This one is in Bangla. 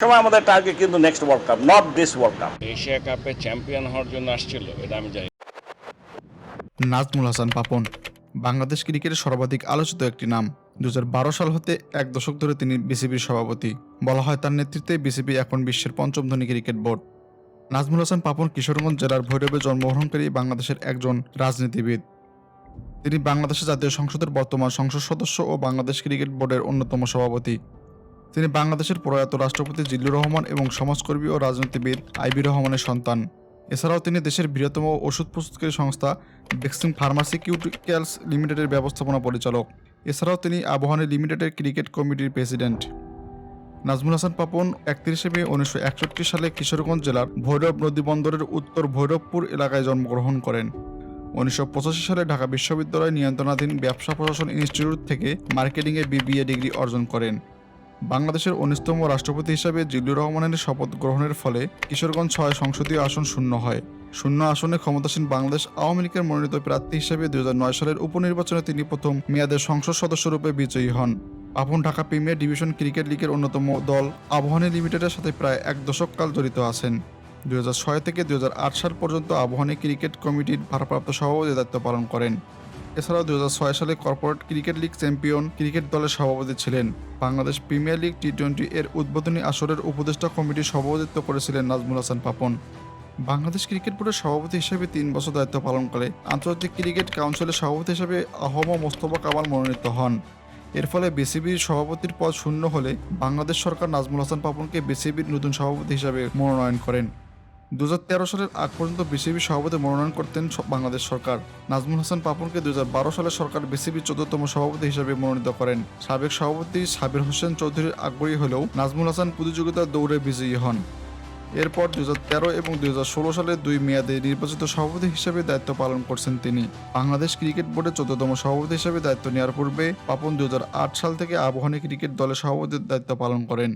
সময় আমাদের টার্গেট কিন্তু next world cup not this world cup Asia কাপে চ্যাম্পিয়ন হওয়ার জন্য আসছিল এটা আমি জানি। নাজমুল হাসান পাপন বাংলাদেশ ক্রিকেটের সর্বাধিক আলোচিত একটি নাম। দু হাজার বারো সাল হতে এক দশক ধরে তিনি বিসিবির সভাপতি। বলা হয় তার নেতৃত্বে বিসিবি এখন বিশ্বের পঞ্চম ধনী ক্রিকেট বোর্ড। নাজমুল হাসান পাপন কিশোরগঞ্জ জেলার ভৈরবে জন্মগ্রহণকারী বাংলাদেশের একজন রাজনীতিবিদ। তিনি বাংলাদেশের জাতীয় সংসদের বর্তমান সংসদ সদস্য ও বাংলাদেশ ক্রিকেট বোর্ডের অন্যতম সভাপতি। তিনি বাংলাদেশের প্রয়াত রাষ্ট্রপতি জিল্লুর রহমান এবং সমাজকর্মী ও রাজনীতিবিদ আইবি রহমানের সন্তান। এছাড়াও তিনি দেশের বৃহত্তম ওষুধ প্রস্তুতকারী সংস্থা বেক্সিম ফার্মাসিউটিক্যালস লিমিটেডের ব্যবস্থাপনা পরিচালক। এছাড়াও তিনি আবহানী লিমিটেডের ক্রিকেট কমিটির প্রেসিডেন্ট। নাজমুল হাসান পাপন একত্রিশে মে উনিশশো একষট্টি সালে কিশোরগঞ্জ জেলার ভৈরব নদী বন্দরের উত্তর ভৈরবপুর এলাকায় জন্মগ্রহণ করেন। উনিশশো পঁচাশি সালে ঢাকা বিশ্ববিদ্যালয় নিয়ন্ত্রণাধীন ব্যবসা প্রশাসন ইনস্টিটিউট থেকে মার্কেটিংয়ে বিবিএ ডিগ্রি অর্জন করেন। বাংলাদেশের উনিশতম রাষ্ট্রপতি হিসাবে জিল্লুর রহমানের শপথ গ্রহণের ফলে কিশোরগঞ্জ ছয় সংসদীয় আসন শূন্য হয়। শূন্য আসনে ক্ষমতাসীন বাংলাদেশ আওয়ামী লীগের মনোনীত প্রার্থী হিসেবে দুই হাজার নয় সালের উপনির্বাচনে তিনি প্রথম মেয়াদের সংসদ সদস্যরূপে বিজয়ী হন। আপন ঢাকা প্রিমিয়ার ডিভিশন ক্রিকেট লিগের অন্যতম দল আবহানী লিমিটেডের সাথে প্রায় এক দশককাল জড়িত আছেন। দুই হাজার ছয় থেকে দুই হাজার আট সাল পর্যন্ত আবহানী ক্রিকেট কমিটির ভারপ্রাপ্ত সভাপতি দায়িত্ব পালন করেন। এছাড়াও দু হাজার ছয় সালে corporate cricket league champion cricket দলের সভাপতি ছিলেন। Bangladesh premier league T twenty এর উদ্বোধনী আসরের উপদেষ্টা কমিটির সভাপতিত্ব করেছিলেন নাজমুল হাসান পাপন। বাংলাদেশ ক্রিকেট বোর্ডের সভাপতি হিসেবে তিন বছর দায়িত্ব পালন করে আন্তর্জাতিক ক্রিকেট কাউন্সিলের সভাপতি হিসেবে আহম মোস্তফা কামাল মনোনীত হন। এর ফলে বিসিবির সভাপতির পদ শূন্য হলে বাংলাদেশ সরকার নাজমুল হাসান পাপনকে বিসিবির নতুন সভাপতি হিসেবে মনোনয়ন করেন। দু হাজার তেরো সালের আগ পর্যন্ত বিসিবি সভাপতি মনোনয়ন করতেন বাংলাদেশ সরকার। নাজমুল হাসান পাপনকে দু হাজার বারো সালে সরকার বিসিবির চোদ্দতম সভাপতি হিসেবে মনোনীত করেন। সাবেক সভাপতি সাবির হোসেন চৌধুরীর আগ্রহী হলেও নাজমুল হাসান প্রতিযোগিতার দৌড়ে বিজয়ী হন। এরপর দুই হাজার তেরো এবং দু হাজার ষোলো সালে দুই মেয়াদে নির্বাচিত সভাপতি হিসেবে দায়িত্ব পালন করছেন তিনি। বাংলাদেশ ক্রিকেট বোর্ডের চোদ্দতম সভাপতি হিসেবে দায়িত্ব নেওয়ার পূর্বে পাপন দু হাজার আট সাল থেকে আবহানী ক্রিকেট দলের সভাপতির দায়িত্ব পালন করেন।